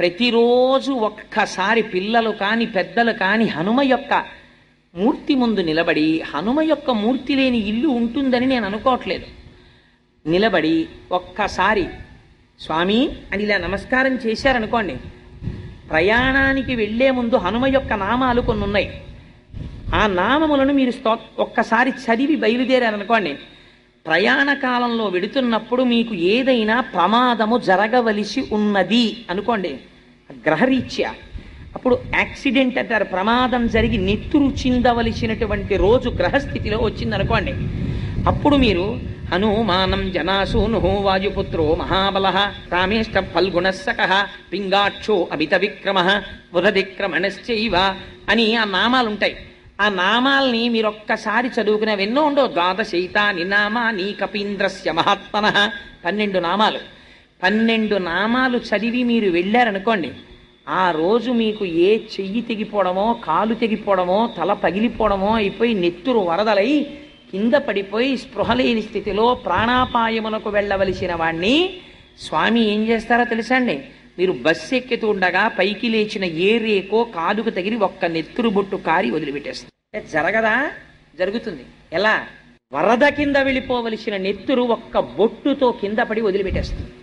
ప్రతిరోజు ఒక్కసారి పిల్లలు కాని పెద్దలు కాని హనుమ యొక్క మూర్తి ముందు నిలబడి హనుమ యొక్క మూర్తి లేని ఇల్లు ఉంటుందని నేను అనుకోవట్లేదు. నిలబడి ఒక్కసారి స్వామి అని ఇలా నమస్కారం చేశారనుకోండి ప్రయాణానికి వెళ్ళే ముందు హనుమ యొక్క నామాలు కొన్ని ఉన్నాయి. ఆ నామములను మీరు స్తో ఒక్కసారి చదివి బయలుదేరారనుకోండి ప్రయాణ కాలంలో వెడుతున్నప్పుడు మీకు ఏదైనా ప్రమాదము జరగవలసి ఉన్నది అనుకోండి గ్రహరీత్యా. అప్పుడు యాక్సిడెంట్ అంటారు ప్రమాదం జరిగి నెత్తురు చిందవలసినటువంటి రోజు గ్రహస్థితిలో వచ్చిందనుకోండి. అప్పుడు మీరు హనుమానం జనాసూను వాయుపుత్రో మహాబల రామేష్ట ఫల్గుణస్సక పింగాక్షో అమిత విక్రమ బుధదిక్రమణశ్చైవ అని ఆ నామాలుంటాయి. ఆ నామాల్ని మీరు ఒక్కసారి చదువుకునేవి ఎన్నో ఉండవు. ద్వాదశైతాని నామా నీ కపీంద్రస్య మహాత్మన పన్నెండు నామాలు. పన్నెండు నామాలు చదివి మీరు వెళ్ళారనుకోండి ఆ రోజు మీకు ఏ చెయ్యి తెగిపోవడమో కాలు తెగిపోవడమో తల పగిలిపోవడమో అయిపోయి నెత్తురు వరదలై కింద పడిపోయి స్పృహలేని స్థితిలో ప్రాణాపాయమునకు వెళ్ళవలసిన వాణ్ణి స్వామి ఏం చేస్తారో తెలుసా అండి మీరు బస్సు ఎక్కుతూ ఉండగా పైకి లేచిన ఏ రేకో కాలుకు తగిలి ఒక్క నెత్తురు బొట్టు కారి వదిలిపెట్టేస్తారు జరగదా? జరుగుతుంది. ఎలా? వరద కింద వెళ్ళిపోవలసిన నెత్తురు ఒక్క బొట్టుతో కింద పడి వదిలిపెట్టేస్తుంది.